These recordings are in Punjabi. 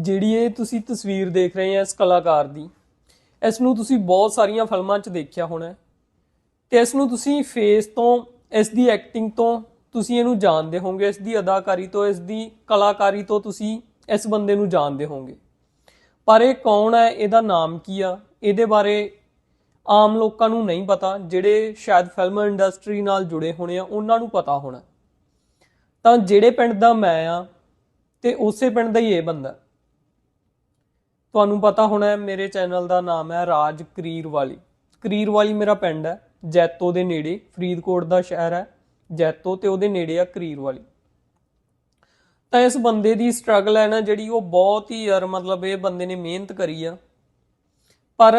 ਜਿਹੜੀ ਇਹ ਤੁਸੀਂ ਤਸਵੀਰ ਦੇਖ ਰਹੇ ਹੋ ਇਸ ਕਲਾਕਾਰ ਦੀ, ਇਸ ਨੂੰ ਤੁਸੀਂ ਬਹੁਤ ਸਾਰੀਆਂ ਫਿਲਮਾਂ 'ਚ ਦੇਖਿਆ ਹੋਣਾ ਹੈ ਤੇ ਇਸ ਨੂੰ ਤੁਸੀਂ ਫੇਸ ਤੋਂ, ਇਸ ਦੀ ਐਕਟਿੰਗ ਤੋਂ ਤੁਸੀਂ ਇਹਨੂੰ ਜਾਣਦੇ ਹੋਵੋਗੇ, ਇਸ ਦੀ ਅਦਾਕਾਰੀ ਤੋਂ, ਇਸ ਦੀ ਕਲਾਕਾਰੀ ਤੋਂ ਤੁਸੀਂ ਇਸ ਬੰਦੇ ਨੂੰ ਜਾਣਦੇ ਹੋਵੋਗੇ। ਪਰ ਇਹ ਕੌਣ ਹੈ, ਇਹਦਾ ਨਾਮ ਕੀ ਆ, ਇਹਦੇ ਬਾਰੇ ਆਮ ਲੋਕਾਂ ਨੂੰ ਨਹੀਂ ਪਤਾ, ਜਿਹੜੇ ਸ਼ਾਇਦ ਫਿਲਮ ਇੰਡਸਟਰੀ ਨਾਲ ਜੁੜੇ ਹੋਣੇ ਆ, ਉਹਨਾਂ ਨੂੰ ਪਤਾ ਹੋਣਾ ਤਾਂ ਜਿਹੜੇ ਪਿੰਡ ਦਾ ਮੈਂ ਆ, ਤੇ ਉਸੇ ਪਿੰਡ ਦਾ ਹੀ ਇਹ ਬੰਦਾ ਤੁਹਾਨੂੰ ਪਤਾ ਹੋਣਾ ਮੇਰੇ ਚੈਨਲ ਦਾ ਨਾਮ ਹੈ ਰਾਜ ਕਰੀਰਵਾਲੀ। ਕਰੀਰਵਾਲੀ ਮੇਰਾ ਪਿੰਡ ਹੈ, ਜੈਤੋ ਦੇ ਨੇੜੇ, ਫਰੀਦਕੋਟ ਦਾ ਸ਼ਹਿਰ ਹੈ, ਜੈਤੋ ਤੇ ਉਹਦੇ ਨੇੜੇ ਆ ਕਰੀਰਵਾਲੀ। ਤਾਂ ਇਸ ਬੰਦੇ ਦੀ ਸਟਰਗਲ ਹੈ ਨਾ, ਜਿਹੜੀ ਉਹ ਬਹੁਤ ਹੀ ਯਾਰ, ਮਤਲਬ ਇਹ ਬੰਦੇ ਨੇ ਮਿਹਨਤ ਕਰੀ ਆ। ਪਰ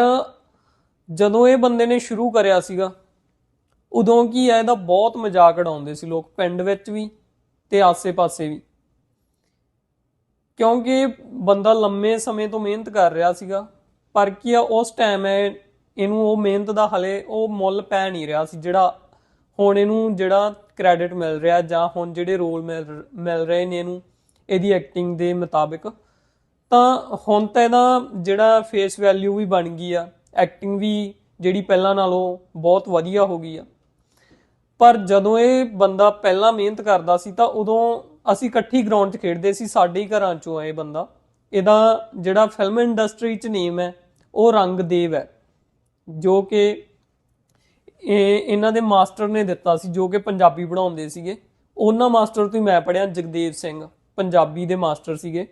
ਜਦੋਂ ਇਹ ਬੰਦੇ ਨੇ ਸ਼ੁਰੂ ਕਰਿਆ ਸੀਗਾ, ਉਦੋਂ ਕੀ ਹੈ ਇਹਦਾ ਬਹੁਤ ਮਜ਼ਾਕ ਉਡਾਉਂਦੇ ਸੀ ਲੋਕ, ਪਿੰਡ ਵਿੱਚ ਵੀ ਤੇ ਆਸੇ-ਪਾਸੇ ਵੀ। ਕਿਉਂਕਿ ਬੰਦਾ ਲੰਮੇ ਸਮੇਂ ਤੋਂ ਮਿਹਨਤ ਕਰ ਰਿਹਾ ਸੀਗਾ, ਪਰ ਕੀ ਆ, ਉਸ ਟਾਈਮ ਹੈ ਇਹਨੂੰ ਉਹ ਮਿਹਨਤ ਦਾ ਹਲੇ ਉਹ ਮੁੱਲ ਪੈ ਨਹੀਂ ਰਿਹਾ ਸੀ, ਜਿਹੜਾ ਹੁਣ ਇਹਨੂੰ ਜਿਹੜਾ ਕ੍ਰੈਡਿਟ ਮਿਲ ਰਿਹਾ ਜਾਂ ਹੁਣ ਜਿਹੜੇ ਰੋਲ ਮਿਲ ਮਿਲ ਰਹੇ ਨੇ ਇਹਨੂੰ, ਇਹਦੀ ਐਕਟਿੰਗ ਦੇ ਮੁਤਾਬਿਕ। ਤਾਂ ਹੁਣ ਤਾਂ ਇਹਦਾ ਜਿਹੜਾ ਫੇਸ ਵੈਲਿਊ ਵੀ ਬਣ ਗਈ ਆ ਐਕਟਿੰਗ ਵੀ ਜਿਹੜੀ ਪਹਿਲਾਂ ਨਾਲੋਂ ਬਹੁਤ ਵਧੀਆ ਹੋ ਗਈ ਆ। ਪਰ ਜਦੋਂ ਇਹ ਬੰਦਾ ਪਹਿਲਾਂ ਮਿਹਨਤ ਕਰਦਾ ਸੀ ਤਾਂ ਉਦੋਂ ਅਸੀਂ ਇਕੱਠੀ ਗਰਾਊਂਡ 'ਚ ਖੇਡਦੇ ਸੀ, ਸਾਡੇ ਹੀ ਘਰਾਂ 'ਚੋਂ ਆ ਇਹ ਬੰਦਾ। ਇਹਦਾ ਜਿਹੜਾ ਫਿਲਮ ਇੰਡਸਟਰੀ 'ਚ ਨੇਮ ਹੈ, ਉਹ ਰੰਗਦੇਵ ਹੈ। ਜੋ ਕਿ ਇਹ, ਇਹਨਾਂ ਦੇ ਮਾਸਟਰ ਨੇ ਦਿੱਤਾ ਸੀ, ਜੋ ਕਿ ਪੰਜਾਬੀ ਪੜਾਉਂਦੇ ਸੀਗੇ। ਉਹਨਾਂ ਮਾਸਟਰ ਤੋਂ ਹੀ ਮੈਂ ਪੜਿਆ ਜਗਦੇਵ ਸਿੰਘ। ਪੰਜਾਬੀ ਦੇ ਮਾਸਟਰ ਸੀਗੇ।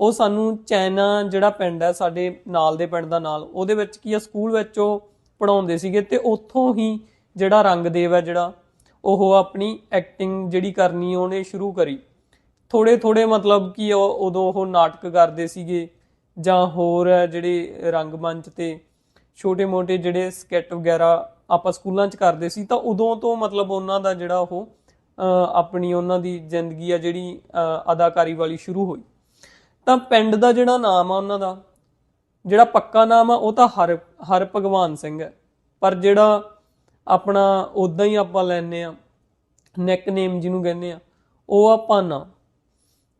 ਉਹ ਸਾਨੂੰ ਚੈਨਾ ਜਿਹੜਾ ਪਿੰਡ ਹੈ, ਸਾਡੇ ਨਾਲ ਦੇ ਪਿੰਡ ਦਾ ਨਾਲ, ਉਹਦੇ ਵਿੱਚ ਕੀ ਆ, ਸਕੂਲ ਵਿੱਚ ਉਹ ਪੜਾਉਂਦੇ ਸੀਗੇ ਤੇ ਉੱਥੋਂ ਹੀ ਜਿਹੜਾ ਰੰਗਦੇਵ ਹੈ ਜਿਹੜਾ, ਉਹ ਆਪਣੀ ਐਕਟਿੰਗ ਜਿਹੜੀ ਕਰਨੀ ਉਹਨੇ ਸ਼ੁਰੂ ਕਰੀ। ਥੋੜੇ ਥੋੜੇ ਮਤਲਬ ਕਿ ਉਹ ਉਦੋਂ ਉਹ ਨਾਟਕ ਕਰਦੇ ਸੀਗੇ ਜਾਂ ਹੋਰ ਹੈ ਜਿਹੜੇ ਰੰਗਮੰਚ ਤੇ ਛੋਟੇ-ਮੋਟੇ ਜਿਹੜੇ ਸਕੈਟ ਵਗੈਰਾ ਆਪਾਂ ਸਕੂਲਾਂ 'ਚ ਕਰਦੇ ਸੀ, ਤਾਂ ਉਦੋਂ ਤੋਂ ਮਤਲਬ ਉਹਨਾਂ ਦਾ ਜਿਹੜਾ ਉਹ ਆਪਣੀ ਉਹਨਾਂ ਦੀ ਜ਼ਿੰਦਗੀ ਆ ਜਿਹੜੀ ਅਦਾਕਾਰੀ ਵਾਲੀ ਸ਼ੁਰੂ ਹੋਈ। ਤਾਂ ਪਿੰਡ ਦਾ ਜਿਹੜਾ ਨਾਮ ਆ ਉਹਨਾਂ ਦਾ, ਜਿਹੜਾ ਪੱਕਾ ਨਾਮ ਆ, ਉਹ ਤਾਂ ਹਰ ਹਰ ਭਗਵਾਨ ਸਿੰਘ ਹੈ। ਪਰ ਜਿਹੜਾ ਆਪਣਾ ਉਦਾਂ ਹੀ ਆਪਾਂ ਲੈਨੇ ਆ ਨਿਕਨੇਮ ਜਿਹਨੂੰ ਕਹਿੰਦੇ ਆ, ਉਹ ਆ ਪਾਨਾ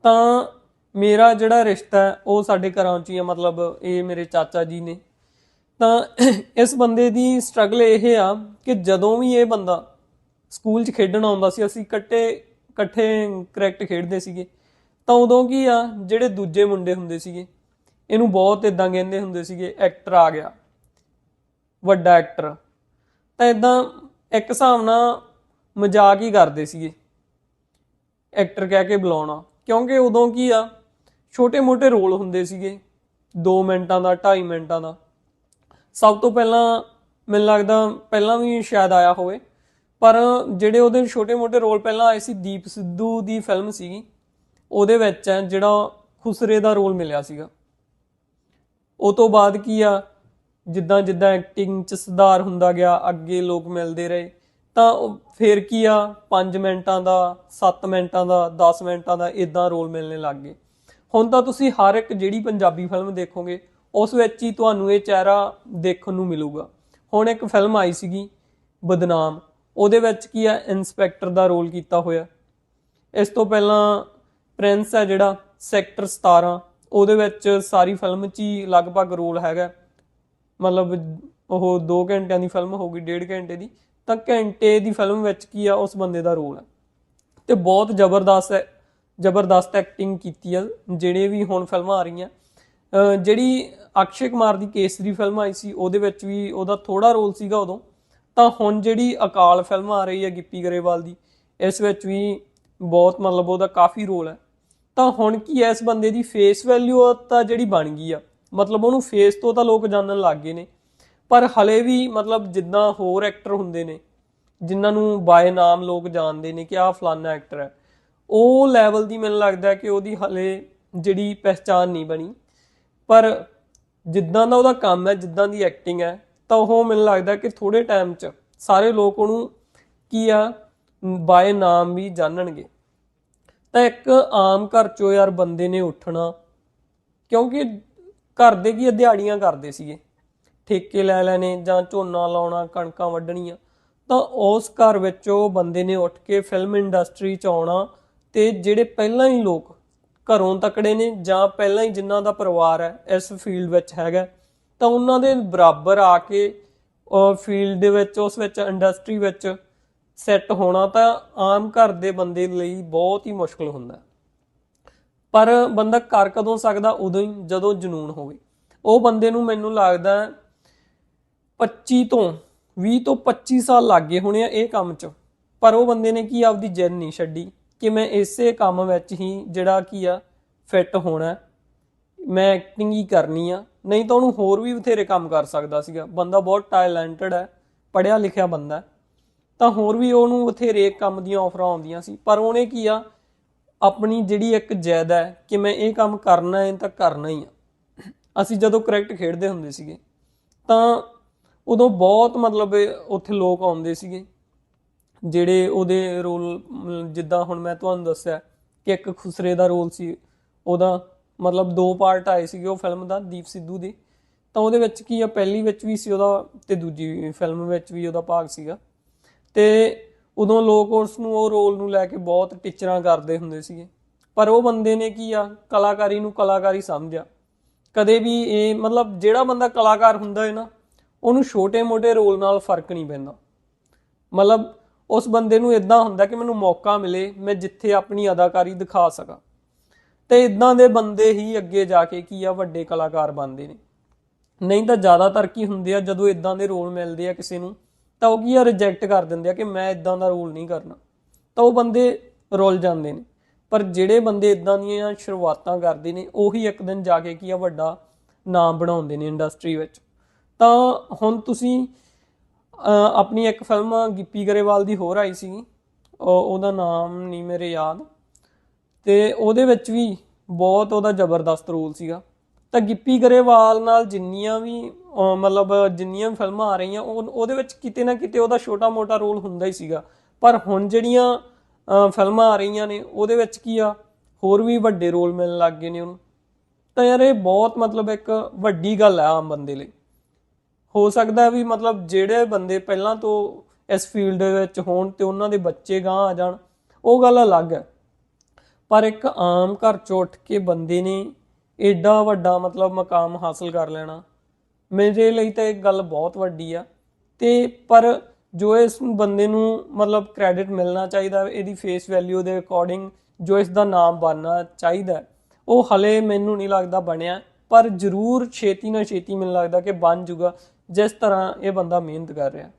ਤਾਂ ਮੇਰਾ ਜਿਹੜਾ ਰਿਸ਼ਤਾ ਹੈ, ਉਹ ਸਾਡੇ ਘਰਾਂ 'ਚ ਹੀ ਆ, ਮਤਲਬ ਇਹ ਮੇਰੇ ਚਾਚਾ ਜੀ ਨੇ। ਤਾਂ ਇਸ ਬੰਦੇ ਦੀ ਸਟਰਗਲ ਇਹ ਆ ਕਿ ਜਦੋਂ ਵੀ ਇਹ ਬੰਦਾ ਸਕੂਲ 'ਚ ਖੇਡਣ ਆਉਂਦਾ ਸੀ, ਅਸੀਂ ਇਕੱਠੇ ਇਕੱਠੇ ਕ੍ਰਿਕਟ ਖੇਡਦੇ ਸੀਗੇ। ਤਾਂ ਉਦੋਂ ਕੀ ਆ, ਜਿਹੜੇ ਦੂਜੇ ਮੁੰਡੇ ਹੁੰਦੇ ਸੀਗੇ, ਇਹਨੂੰ ਬਹੁਤ ਇਦਾਂ ਕਹਿੰਦੇ ਹੁੰਦੇ ਸੀਗੇ ਐਕਟਰ ਆ ਗਿਆ। ਵੱਡਾ ਐਕਟਰ ਤਾਂ ਇਦਾਂ ਇੱਕ ਹਿਸਾਬ ਨਾਲ ਮਜ਼ਾਕ ਹੀ ਕਰਦੇ ਸੀਗੇ ਐਕਟਰ ਕਹਿ ਕੇ ਬੁਲਾਉਣਾ। ਕਿਉਂਕਿ ਉਦੋਂ ਕੀ ਆ ਛੋਟੇ-ਮੋਟੇ ਰੋਲ ਹੁੰਦੇ ਸੀਗੇ 2 ਮਿੰਟਾਂ ਦਾ 2.5 ਮਿੰਟਾਂ ਦਾ। ਸਭ ਤੋਂ ਪਹਿਲਾਂ ਮੈਨੂੰ ਲੱਗਦਾ ਪਹਿਲਾਂ ਵੀ ਸ਼ਾਇਦ ਆਇਆ ਹੋਵੇ, ਪਰ ਜਿਹੜੇ ਉਹਦੇ ਛੋਟੇ-ਮੋਟੇ ਰੋਲ ਪਹਿਲਾਂ ਆਏ ਸੀ, ਦੀਪ ਸਿੱਧੂ ਦੀ ਫਿਲਮ ਸੀਗੀ, ਉਹਦੇ ਵਿੱਚ ਹੈ ਜਿਹੜਾ ਖੁਸਰੇ ਦਾ ਰੋਲ ਮਿਲਿਆ ਸੀਗਾ। ਉਹ ਤੋਂ ਬਾਅਦ ਕੀ ਆ ਜਿੱਦਾਂ ਜਿੱਦਾਂ ਐਕਟਿੰਗ ਚ ਸੁਧਾਰ ਹੁੰਦਾ ਗਿਆ, ਅੱਗੇ ਲੋਕ ਮਿਲਦੇ ਰਹੇ, ਤਾਂ ਉਹ ਫਿਰ ਕੀ ਆ? 5 ਮਿੰਟਾਂ ਦਾ 7 ਮਿੰਟਾਂ ਦਾ 10 ਮਿੰਟਾਂ ਦਾ ਇਦਾਂ ਰੋਲ ਮਿਲਣੇ ਲੱਗ ਗਏ। ਹੁਣ ਤਾਂ ਤੁਸੀਂ ਹਰ ਇੱਕ ਜਿਹੜੀ ਪੰਜਾਬੀ ਫਿਲਮ ਦੇਖੋਗੇ, ਉਸ ਵਿੱਚ ਹੀ ਤੁਹਾਨੂੰ ਇਹ ਚਿਹਰਾ ਦੇਖਣ ਨੂੰ ਮਿਲੂਗਾ। ਹੁਣ ਇੱਕ ਫਿਲਮ ਆਈ ਸੀਗੀ, ਬਦਨਾਮ। ਉਹਦੇ ਵਿੱਚ ਕੀ ਆ? ਇਨਸਪੈਕਟਰ ਦਾ ਰੋਲ ਕੀਤਾ ਹੋਇਆ। ਇਸ ਤੋਂ ਪਹਿਲਾਂ ਪ੍ਰਿੰਸ ਹੈ ਜਿਹੜਾ, ਸੈਕਟਰ 17 ਉਹਦੇ ਵਿੱਚ ਸਾਰੀ ਫਿਲਮ 'ਚ ਹੀ ਲਗਭਗ ਰੋਲ ਹੈਗਾ। ਮਤਲਬ ਉਹ 2 ਘੰਟਿਆਂ ਦੀ ਫਿਲਮ ਹੋਊਗੀ 1.5 ਘੰਟੇ ਦੀ। ਤਾਂ ਘੰਟੇ ਦੀ ਫਿਲਮ ਵਿੱਚ ਕੀ ਆ, ਉਸ ਬੰਦੇ ਦਾ ਰੋਲ ਹੈ ਤੇ ਬਹੁਤ ਜ਼ਬਰਦਸਤ ਹੈ ਜ਼ਬਰਦਸਤ ਐਕਟਿੰਗ ਕੀਤੀ ਆ ਜਿਹੜੇ ਵੀ ਹੁਣ ਫਿਲਮਾਂ ਆ ਰਹੀਆਂ। ਜਿਹੜੀ ਅਕਸ਼ੇ ਕੁਮਾਰ ਦੀ ਕੇਸਰੀ ਫਿਲਮ ਆਈ ਸੀ, ਉਹਦੇ ਵਿੱਚ ਵੀ ਉਹਦਾ ਥੋੜਾ ਰੋਲ ਸੀਗਾ ਉਦੋਂ। ਤਾਂ ਹੁਣ ਜਿਹੜੀ ਅਕਾਲ ਫਿਲਮ ਆ ਰਹੀ ਹੈ ਗਿੱਪੀ ਗਰੇਵਾਲ ਦੀ, ਇਸ ਵਿੱਚ ਵੀ ਬਹੁਤ ਮਤਲਬ ਉਹਦਾ ਕਾਫੀ ਰੋਲ ਹੈ ਤਾਂ ਹੁਣ ਕੀ ਇਸ ਬੰਦੇ ਦੀ ਫੇਸ ਵੈਲਿਊ ਤਾਂ ਜਿਹੜੀ ਬਣ ਗਈ ਆ। ਮਤਲਬ ਉਹਨੂੰ ਫੇਸ ਤੋਂ ਤਾਂ ਲੋਕ ਜਾਣਨ ਲੱਗ ਗਏ ਨੇ। ਪਰ ਹਲੇ ਵੀ ਮਤਲਬ ਜਿੱਦਾਂ ਹੋਰ ਐਕਟਰ ਹੁੰਦੇ ਨੇ, ਜਿਨ੍ਹਾਂ ਨੂੰ ਬਾਏ ਨਾਮ ਲੋਕ ਜਾਣਦੇ ਨੇ ਕਿ ਆਹ ਫਲਾਨਾ ਐਕਟਰ ਹੈ, ਉਹ ਲੈਵਲ ਦੀ ਮੈਨੂੰ ਲੱਗਦਾ ਕਿ ਉਹਦੀ ਹਲੇ ਜਿਹੜੀ ਪਹਿਚਾਨ ਨਹੀਂ ਬਣੀ। ਪਰ ਜਿੱਦਾਂ ਦਾ ਉਹਦਾ ਕੰਮ ਹੈ, ਜਿੱਦਾਂ ਦੀ ਐਕਟਿੰਗ ਹੈ, ਤਾਂ ਉਹ ਮੈਨੂੰ ਲੱਗਦਾ ਕਿ ਥੋੜੇ ਟਾਈਮ 'ਚ ਸਾਰੇ ਲੋਕ ਉਹਨੂੰ ਕੀ ਆ ਬਾਏ ਨਾਮ ਵੀ ਜਾਣਨਗੇ। ਤਾਂ ਇੱਕ ਆਮ ਘਰ 'ਚੋਂ ਯਾਰ ਬੰਦੇ ਨੇ ਉੱਠਣਾ, ਕਿਉਂਕਿ ਘਰ ਦੇ ਕੀ ਦਿਹਾੜੀਆਂ ਕਰਦੇ ਸੀਗੇ। ਠੇਕੇ ਲੈ ਲੈਣੇ ਜਾਂ ਝੋਨਾ ਲਾਉਣਾ, ਕਣਕਾਂ ਵੱਢਣੀਆਂ, ਤਾਂ ਉਸ ਘਰ ਵਿੱਚ ਉਹ ਬੰਦੇ ਨੇ ਉੱਠ ਕੇ ਫਿਲਮ ਇੰਡਸਟਰੀ 'ਚ ਆਉਣਾ ਤੇ ਜਿਹੜੇ ਪਹਿਲਾਂ ਹੀ ਲੋਕ ਘਰੋਂ ਤਕੜੇ ਨੇ ਜਾਂ ਪਹਿਲਾਂ ਹੀ ਜਿਨ੍ਹਾਂ ਦਾ ਪਰਿਵਾਰ ਹੈ, ਇਸ ਫੀਲਡ ਵਿੱਚ ਹੈਗਾ ਤਾਂ ਉਹਨਾਂ ਦੇ ਬਰਾਬਰ ਆ ਕੇ ਫੀਲਡ ਦੇ ਵਿੱਚ, ਉਸ ਵਿੱਚ ਇੰਡਸਟਰੀ ਵਿੱਚ ਸੈੱਟ ਹੋਣਾ ਤਾਂ ਆਮ ਘਰ ਦੇ ਬੰਦੇ ਲਈ ਬਹੁਤ ਹੀ ਮੁਸ਼ਕਲ ਹੁੰਦਾ ਪਰ ਬੰਦਾ ਕਰ ਕਦੋਂ ਸਕਦਾ? ਉਦੋਂ ਹੀ, ਜਦੋਂ ਜਨੂਨ ਹੋਵੇ। ਉਹ ਬੰਦੇ ਨੂੰ ਮੈਨੂੰ ਲੱਗਦਾ 25 ਤੋਂ 20 ਤੋਂ 25 ਸਾਲ ਲੱਗੇ ਹੋਣੇ ਆ ਇਹ ਕੰਮ 'ਚ। ਪਰ ਉਹ ਬੰਦੇ ਨੇ ਕੀ ਆਪਦੀ ਜਿੱਦ ਨਹੀਂ ਛੱਡੀ ਕਿ ਮੈਂ ਇਸੇ ਕੰਮ ਵਿੱਚ ਹੀ ਜਿਹੜਾ ਕੀ ਆ ਫਿੱਟ ਹੋਣਾ ਮੈਂ ਐਕਟਿੰਗ ਹੀ ਕਰਨੀ ਆ। ਨਹੀਂ ਤਾਂ ਉਹਨੂੰ ਹੋਰ ਵੀ ਬਥੇਰੇ ਕੰਮ ਕਰ ਸਕਦਾ ਸੀਗਾ। ਬੰਦਾ ਬਹੁਤ ਟੈਲੈਂਟਡ ਹੈ ਪੜਿਆ ਲਿਖਿਆ ਬੰਦਾ ਹੈ। ਤਾਂ ਹੋਰ ਵੀ ਉਹਨੂੰ ਬਥੇਰੇ ਕੰਮ ਦੀਆਂ ਆਫਰਾਂ ਆਉਂਦੀਆਂ ਸੀ। ਪਰ ਉਹਨੇ ਕੀ ਆ, ਆਪਣੀ ਜਿਹੜੀ ਇੱਕ ਜਿੱਦ ਹੈ ਕਿ ਮੈਂ ਇਹ ਕੰਮ ਕਰਨਾ ਹੈ ਤਾਂ ਕਰਨਾ ਹੀ ਆ। ਅਸੀਂ ਜਦੋਂ ਕ੍ਰਿਕਟ ਖੇਡਦੇ ਹੁੰਦੇ ਸੀਗੇ, ਤਾਂ ਉਦੋਂ ਬਹੁਤ ਮਤਲਬ ਉੱਥੇ ਲੋਕ ਆਉਂਦੇ ਸੀਗੇ, ਜਿਹੜੇ ਉਹਦੇ ਰੋਲ, ਜਿੱਦਾਂ ਹੁਣ ਮੈਂ ਤੁਹਾਨੂੰ ਦੱਸਿਆ ਕਿ ਇੱਕ ਖੁਸਰੇ ਦਾ ਰੋਲ ਸੀ, ਉਹਦਾ ਮਤਲਬ ਦੋ ਪਾਰਟ ਆਏ ਸੀਗੇ ਉਹ ਫਿਲਮ ਦਾ, ਦੀਪ ਸਿੱਧੂ ਦੇ। ਤਾਂ ਉਹਦੇ ਵਿੱਚ ਕੀ ਆ, ਪਹਿਲੀ ਵਿੱਚ ਵੀ ਸੀ ਉਹਦਾ ਤੇ ਦੂਜੀ ਫਿਲਮ ਵਿੱਚ ਵੀ ਉਹਦਾ ਭਾਗ ਸੀਗਾ। ਤੇ ਉਦੋਂ ਲੋਕ ਉਸ ਨੂੰ, ਉਹ ਰੋਲ ਨੂੰ ਲੈ ਕੇ ਬਹੁਤ ਟੀਚਰਾਂ ਕਰਦੇ ਹੁੰਦੇ ਸੀਗੇ। ਪਰ ਉਹ ਬੰਦੇ ਨੇ ਕੀ ਆ, ਕਲਾਕਾਰੀ ਨੂੰ ਕਲਾਕਾਰੀ ਸਮਝਿਆ। ਕਦੇ ਵੀ ਇਹ ਮਤਲਬ ਜਿਹੜਾ ਬੰਦਾ ਕਲਾਕਾਰ ਹੁੰਦਾ ਹੈ ਨਾ ਉਹਨੂੰ ਛੋਟੇ-ਮੋਟੇ ਰੋਲ ਨਾਲ ਫ਼ਰਕ ਨਹੀਂ ਪੈਂਦਾ। ਮਤਲਬ ਉਸ ਬੰਦੇ ਨੂੰ ਇਦਾਂ ਹੁੰਦਾ ਕਿ ਮੈਨੂੰ ਮੌਕਾ ਮਿਲੇ, ਮੈਂ ਜਿੱਥੇ ਆਪਣੀ ਅਦਾਕਾਰੀ ਦਿਖਾ ਸਕਾਂ। ਤੇ ਇਦਾਂ ਦੇ ਬੰਦੇ ਹੀ ਅੱਗੇ ਜਾ ਕੇ ਕੀ ਆ, ਵੱਡੇ ਕਲਾਕਾਰ ਬਣਦੇ ਨੇ। ਨਹੀਂ ਤਾਂ ਜ਼ਿਆਦਾਤਰ ਕੀ ਹੁੰਦੇ ਆ, ਜਦੋਂ ਇਦਾਂ ਦੇ ਰੋਲ ਮਿਲਦੇ ਆ ਕਿਸੇ ਨੂੰ, ਤਾਂ ਉਹ ਕੀ ਆ ਰਿਜੈਕਟ ਕਰ ਦਿੰਦੇ ਆ ਕਿ ਮੈਂ ਇਦਾਂ ਦਾ ਰੋਲ ਨਹੀਂ ਕਰਨਾ। ਤਾਂ ਉਹ ਬੰਦੇ ਰੁੱਲ ਜਾਂਦੇ ਨੇ। ਪਰ ਜਿਹੜੇ ਬੰਦੇ ਇਦਾਂ ਦੀਆਂ ਸ਼ੁਰੂਆਤਾਂ ਕਰਦੇ ਨੇ, ਉਹੀ ਇੱਕ ਦਿਨ ਜਾ ਕੇ ਕੀ ਆ, ਵੱਡਾ ਨਾਮ ਬਣਾਉਂਦੇ ਨੇ ਇੰਡਸਟਰੀ ਵਿੱਚ। ਤਾਂ ਹੁਣ ਤੁਸੀਂ ਆਪਣੀ ਇੱਕ ਫਿਲਮ ਗਿੱਪੀ ਗਰੇਵਾਲ ਦੀ ਹੋਰ ਆਈ ਸੀ ਉਹਦਾ ਨਾਮ ਨਹੀਂ ਮੇਰੇ ਯਾਦ। ਤੇ ਉਹਦੇ ਵਿੱਚ ਵੀ ਬਹੁਤ ਉਹਦਾ ਜ਼ਬਰਦਸਤ ਰੋਲ ਸੀਗਾ। ਤਾਂ ਗਿੱਪੀ ਗਰੇਵਾਲ ਨਾਲ ਜਿੰਨੀਆਂ ਵੀ ਮਤਲਬ ਜਿੰਨੀਆਂ ਵੀ ਫਿਲਮਾਂ ਆ ਰਹੀਆਂ, ਉਹ, ਉਹਦੇ ਵਿੱਚ ਕਿਤੇ ਨਾ ਕਿਤੇ ਉਹਦਾ ਛੋਟਾ-ਮੋਟਾ ਰੋਲ ਹੁੰਦਾ ਹੀ ਸੀਗਾ। ਪਰ ਹੁਣ ਜਿਹੜੀਆਂ ਫਿਲਮਾਂ ਆ ਰਹੀਆਂ ਨੇ, ਉਹਦੇ ਵਿੱਚ ਕੀ ਆ? ਹੋਰ ਵੀ ਵੱਡੇ ਰੋਲ ਮਿਲਣ ਲੱਗ ਗਏ ਨੇ ਉਹਨੂੰ। ਤਾਂ ਯਾਰ ਇਹ ਬਹੁਤ ਮਤਲਬ ਇੱਕ ਵੱਡੀ ਗੱਲ ਹੈ ਆਮ ਬੰਦੇ ਲਈ। ਹੋ ਸਕਦਾ ਵੀ ਮਤਲਬ ਜਿਹੜੇ ਬੰਦੇ ਪਹਿਲਾਂ ਤੋਂ ਇਸ ਫੀਲਡ ਵਿੱਚ ਹੋਣ ਤੇ ਉਹਨਾਂ ਦੇ ਬੱਚੇ ਗਾਂ ਆ ਜਾਣ, ਉਹ ਗੱਲ ਅਲੱਗ ਹੈ। ਪਰ ਇੱਕ ਆਮ ਘਰ ਚੋਂ ਉੱਠ ਕੇ ਬੰਦੇ ਨੇ ਐਡਾ ਵੱਡਾ ਮਤਲਬ ਮਕਾਮ ਹਾਸਲ ਕਰ ਲੈਣਾ, ਮੇਰੇ ਲਈ ਤਾਂ ਇਹ ਗੱਲ ਬਹੁਤ ਵੱਡੀ ਆ। ਤੇ ਪਰ ਜੋ ਇਸ ਬੰਦੇ ਨੂੰ ਮਤਲਬ ਕ੍ਰੈਡਿਟ ਮਿਲਣਾ ਚਾਹੀਦਾ, ਇਹਦੀ ਫੇਸ ਵੈਲਿਊ ਦੇ ਅਕੋਰਡਿੰਗ ਜੋ ਇਸ ਦਾ ਨਾਮ ਬਣਨਾ ਚਾਹੀਦਾ, ਉਹ ਹਲੇ ਮੈਨੂੰ ਨਹੀਂ ਲੱਗਦਾ ਬਣਿਆ। ਪਰ ਜ਼ਰੂਰ ਛੇਤੀ ਨਾਲ ਛੇਤੀ ਮੈਨੂੰ ਲੱਗਦਾ ਕਿ ਬਣ ਜੂਗਾ। ਜਿਸ ਤਰ੍ਹਾਂ ਇਹ ਬੰਦਾ ਮਿਹਨਤ ਕਰ ਰਿਹਾ।